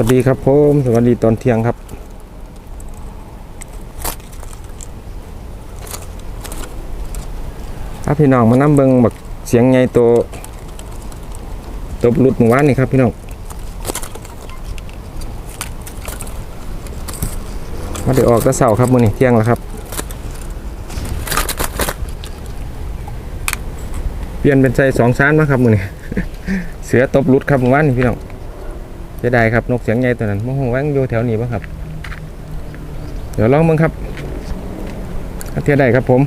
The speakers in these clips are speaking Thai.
วัสดีครับผมสวัสดีตอนเที่ยงครับถ้าพี่น้องมานํเบิงบักเสียงใหญ่โตตบหลุดเมื่อวานนี่ครับพี่น้องมาได้ออกแตะเสาครับมื้อนี้เที่ยงแล้วครับ เปลี่ยนเป็นใจสองชั้นมาครับมื้อนี้เสือตบหลุดครับเมื่อวานนี่พี่น้อง เสียดายครับนกเสียงใหญ่ตัวนั้นมองว่าอยู่แถวนี้ป่ะครับ เดี๋ยวลองมึงครับเทียได้ครับผม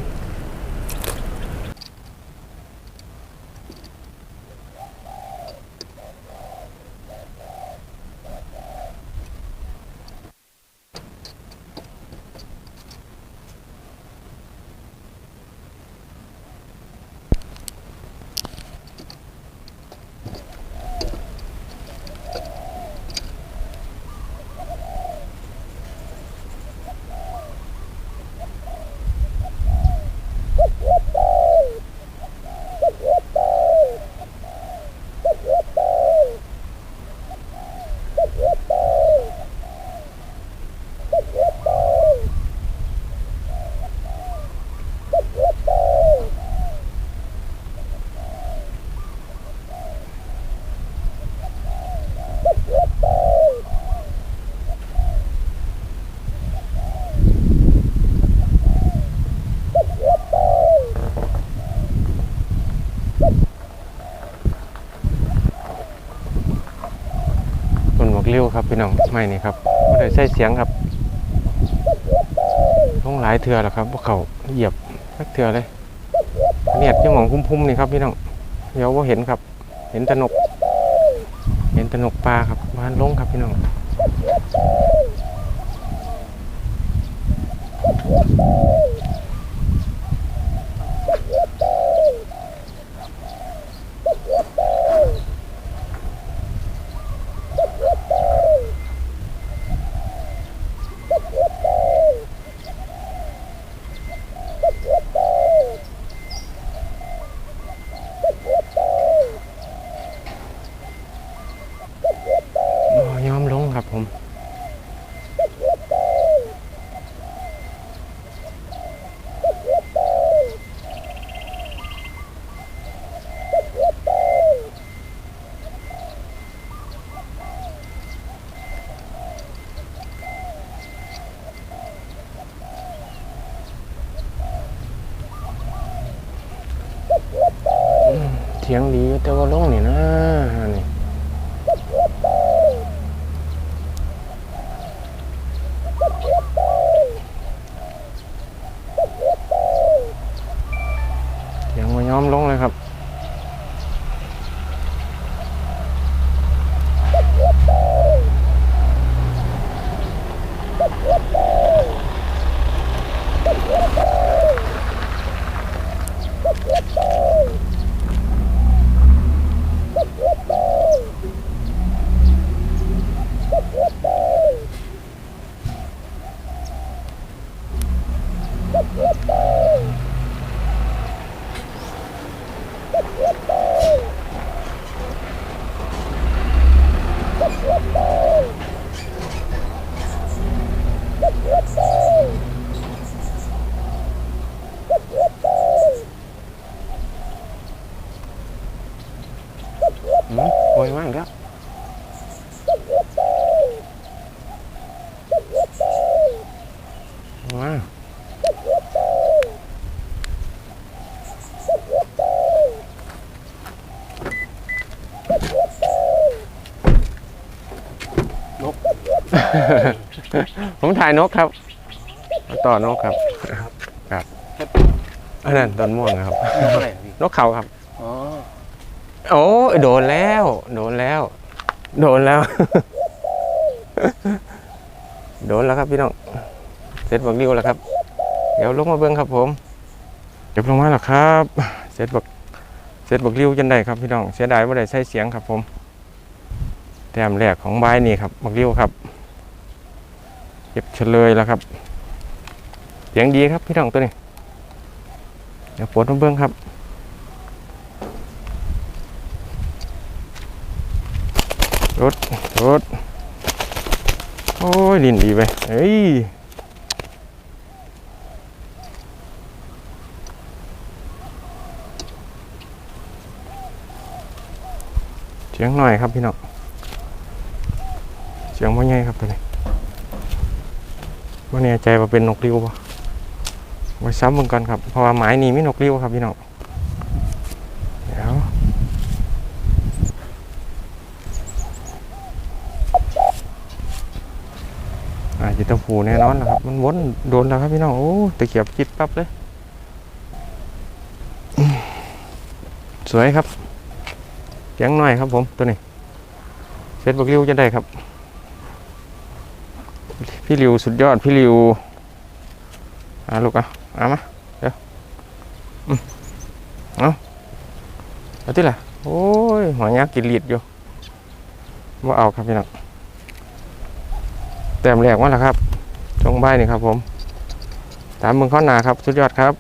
เลี้ยวครับพี่น้องไม่นี่ครับไม่ได้ใช้เสียงครับต้องหลายเถื่อแล้วครับพวกเขาเหยียบสักเถื่อเลยเนี่ยที่หมองพุ่มๆนี่ครับพี่น้องเดี๋ยวว่าเห็นครับ เห็นตนก เห็นตนกปลาครับวานลงครับพี่น้อง สียงดีแต่ว่าลงนี่นะนี่ ยังไม่ยอมลงเลยครับ อืมโวยมากแล้วว้าวนก ผมถ่ายนกครับ ต่อนกครับ ครับอันนั้นตอนม่วงนะครับอะไรพี่นกเขาครับอ๋อโอ้ยโดนแล้ว โดนแล้ว โดนแล้ว โดนแล้วครับพี่น้อง เสร็จบักริ้วแล้วครับ เดี๋ยวลงมาเบิ้งครับ ผมเดี๋ยวลงมาแล้วครับ เสร็จบักเสร็จบักริ้วจันได้ครับพี่น้อง เสียดายว่าได้ใช้เสียงครับ ผมแต้มแรกของใบายนี่ครับบักริ้วครับ เก็บเฉลยแล้วครับ เสียงดีครับพี่น้องตัวนี้ เดี๋ยวปวดมาเบิ้องครับรถรถโอ้ยดินดีไปเฮ้ยเสียงหน่อยครับพี่น้องเสียงว่าไงครับตัวนี้ ว่าแน่ใจว่าเป็นนกริ้วปะไว้ซ้ำมึงก่อนครับ เพราะว่าหมายนี้มีนกริ้วครับพี่น้องเดี๋ยวอาจจะตะผูแน่นอนแล้วครับ มันวนโดนแล้วครับพี่น้อง โอ้ตะเกียบจิตปั๊บเลย สวยครับเสียงหน่อยครับผมตัวนี้เซตบักริ้วจะได้ครับ พี่ริวสุดยอดพี่ริวอ่าลูกอะเอามาเดี๋ยวอืมเอาเอาที่ละโอ้ยหัวยักษ์กินลีดอยู่ว่าเอาครับพี่น้องแต้มแรกว่าแล้วครับจงใบนี่ครับผม ตามมึงข้อหนาครับ สุดยอดครับ